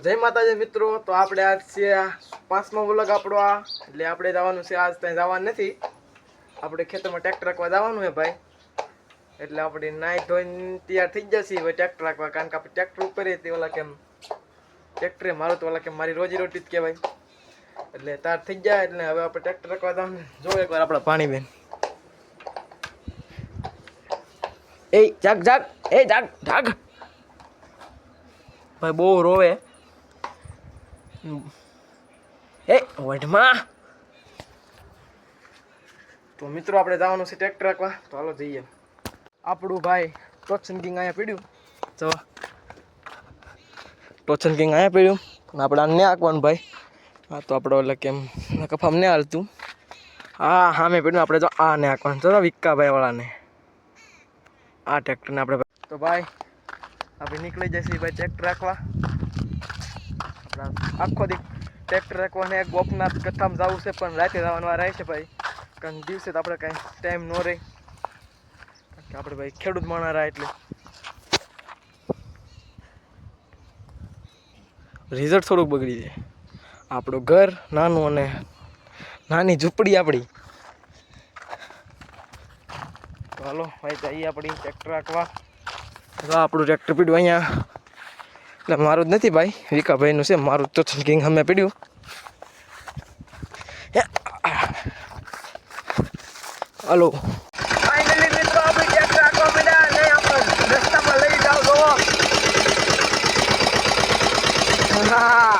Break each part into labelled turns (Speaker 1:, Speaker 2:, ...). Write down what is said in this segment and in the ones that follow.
Speaker 1: જય માતાજી મિત્રો. તો આપણે આજ છે પાંચમો વ્લોગ આપણો આ. એટલે આપણે જવાનું છે આજ ત્યાં જવાનું નથી. આપણે ખેતરમાં ટ્રેક્ટર રાખવા જવાનું છે ભાઈ. એટલે આપણે નાઈ ધોઈને તૈયાર થઈ જશે હવે ટ્રેક્ટર રાખવા. કારણ કે આપણે ટ્રેક્ટર ઉપર તે ઓલા કેમ ટ્રેક્ટરે મારું તો ઓલા કેમ મારી રોજી રોટી જ કહેવાય. એટલે તાર થઈ જાય એટલે હવે આપણે ટ્રેક્ટર રાખવા જવાનું. જો એકવાર આપણા પાણી બેન. એ જાગ જાગ. એ જાગ જાગ. ભાઈ બહુ રોવે. એ વઢમાં. તો મિત્રો, આપણે જવાનું છે ટ્રેક્ટર રાખવા. તો હાલો જઈએ. આપણું ભાઈ ટોચન કિંગ અહીંયા પીડ્યું. જો. ટોચન કિંગ અહીંયા પીડ્યું. અને આપણે આને આંકવાનું ભાઈ. હા તો આપણે એટલે કેમ કફામ ને હાલતું. હા હા મેં પીડ્યું. આપણે જો આ ને આંકવાનું ચલો વિક્કાભાઈ વાળાને આ ટ્રેક્ટરને આપણે તો ભાઈ, આપણે નીકળી જશે ભાઈ ટ્રેક્ટર રાખવા. આપણા આખો દી ટ્રેક્ટર રાખવાને ગોપનાથ કથામાં જવું છે પણ રાતે જવાનું રહે છે ભાઈ. કારણ દિવસે તો આપણે કાંઈ ટાઈમ ન રહે. કારણ કે આપણે ભાઈ ખેડૂત માણા એટલે. રિઝલ્ટ થોડુંક બગડી જાય. આપણું ઘર નાનું અને નાની ઝૂંપડી આપણી. હાલો ભાઈ જઈએ આપણી ટ્રેક્ટર રાખવા. આપણું ટ્રેક્ટર પીડું અહીંયા. એટલે મારું જ નથી ભાઈ. વિકાભાઈનું છે, મારું તો કિંગ અમે પીડ્યું. હલો. ફાઇનલી મિત્રો, આપણે ટ્રેક્ટર રાખવા મળ્યા અને આપણે રસ્તામાં લઈ જાવ તો હા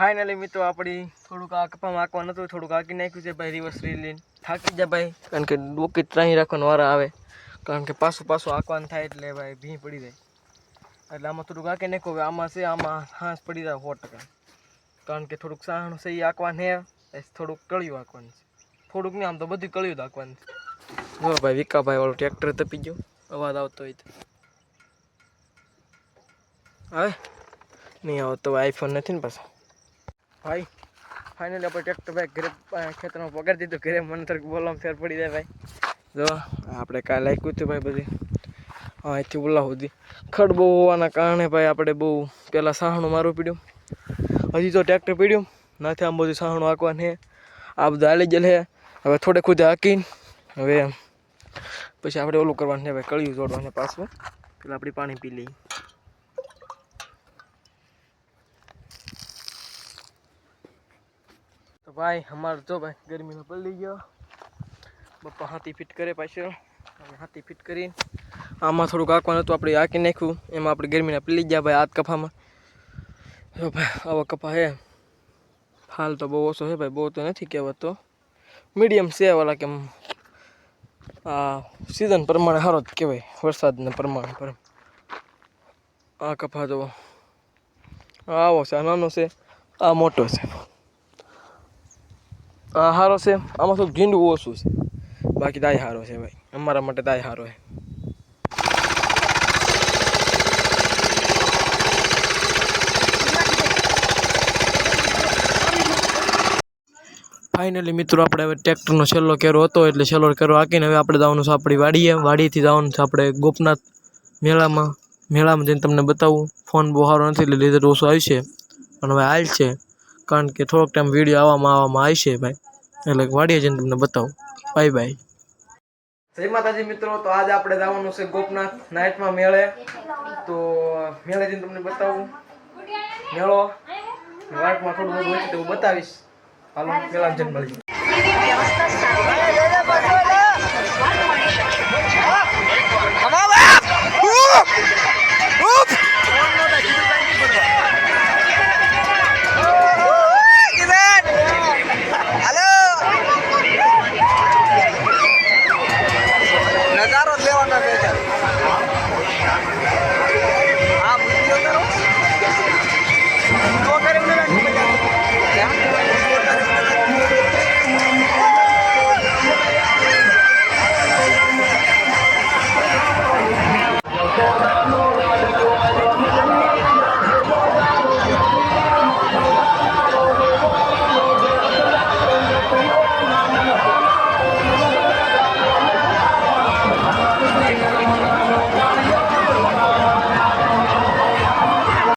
Speaker 1: ફાઇનલી મિત્રો, આપણી થોડુંક આ કપા આંકવા નતું, થોડુંક આંકી નાખ્યું છે ભાઈ રિવર્સ રીલ થાકી જાય ભાઈ, કારણ કે ડોકી ત્રાહી રાખવાનો વારા આવે. કારણ કે પાછું પાછું આંકવાનું થાય એટલે ભાઈ ભી પડી જાય. એટલે આમાં થોડુંક આંકી નાખ્યું, હવે આમાં છે, આમાં હાંસ પડી જાય સો ટકા. કારણ કે થોડુંક સાહણું છે એ આંકવાનું હે થોડુંક કળિયું આંકવાનું છે. થોડુંક નહીં, આમ તો બધું કળિયું જ આંકવાનું છે. જો ભાઈ, વિકાભાઈ વાળું ટ્રેક્ટર તપી ગયું. અવાજ આવતો હોય તો. આવે નહીં આવતો આઈફોન નથી ને પાછો? ભાઈ ફાઇનલી આપણે ટ્રેક્ટર ભાઈ ઘરે ખેતરમાં પગાર દીધું. ઘરે મને તરફ બોલવામાં ફેર પડી જાય ભાઈ. જો, આપણે કાલે લાગ્યું હતું ભાઈ બધી. હા, અહીંથી ઓલા સુધી. ખડ બહુ હોવાના કારણે ભાઈ આપણે બહુ પહેલાં સાહણું મારવું પડ્યું. હજી તો ટ્રેક્ટર પીડ્યું. નાથી આમ બધું સાહણું હાંકવાનું છે. આ બધું હાલી ગયેલ છે. હવે થોડે ખુદે હાંકીને, હવે પછી આપણે ઓલું કરવાનું છે ભાઈ, કળિયું જોડવાનું પાછું. પેલા આપણી પાણી પી લઈએ. ભાઈ, અમારે જો ભાઈ ગરમીનો પડી ગયો. બપ્પા હાથી ફિટ કરે પાછળ અને હાથી ફિટ કરીને આમાં થોડુંક આંકવાનું હતું, આપણે આંકી નાખ્યું. એમાં આપણે ગરમીના પડી ગયા ભાઈ, હાથ કફામાં. જો ભાઈ, આવો કપા હે. હાલ તો બહુ ઓછો છે ભાઈ, બહુ તો નથી કહેવાતો. મીડિયમ છે ઓલા કેમ આ સિઝન પ્રમાણે સારો જ કહેવાય, વરસાદના પ્રમાણે પર આ કપા જુઓ આવો છે, આ નાનો છે, આ મોટો છે. સારો છે. આમાં થોડુંક ઝીંડું ઓછું છે. બાકી દાય સારો છે ભાઈ. અમારા માટે દાય સારો છે. ફાઇનલી મિત્રો, આપણે હવે ટ્રેક્ટરનો છેલ્લો કેરો હતો, એટલે છેલ્લો કેરો હાકીને હવે આપણે જવાનું છે આપણી વાડીએ. વાડીથી જવાનું છે આપણે ગોપનાથ મેળામાં મેળામાં જઈને તમને બતાવું. ફોન બહુ સારો નથી, એટલે લીધે ઓછો આવશે પણ હવે હાલ છે. કારણ કે થોડોક ટાઈમ વીડિયો આવવામાં આવવામાં આવશે ભાઈ. એટલે વાડીએ જઈને તમને બતાવું. બાય બાય જય માતાજી મિત્રો, તો આજે આપણે જવાનું છે ગોપનાથ નાઇટમાં મેળે. તો, મેળે જઈને તમને બતાવું. મેળો, વાટમાં થોડું બધું હોય છે તો હું બતાવીશ. હાલો પેલા જઈને મળી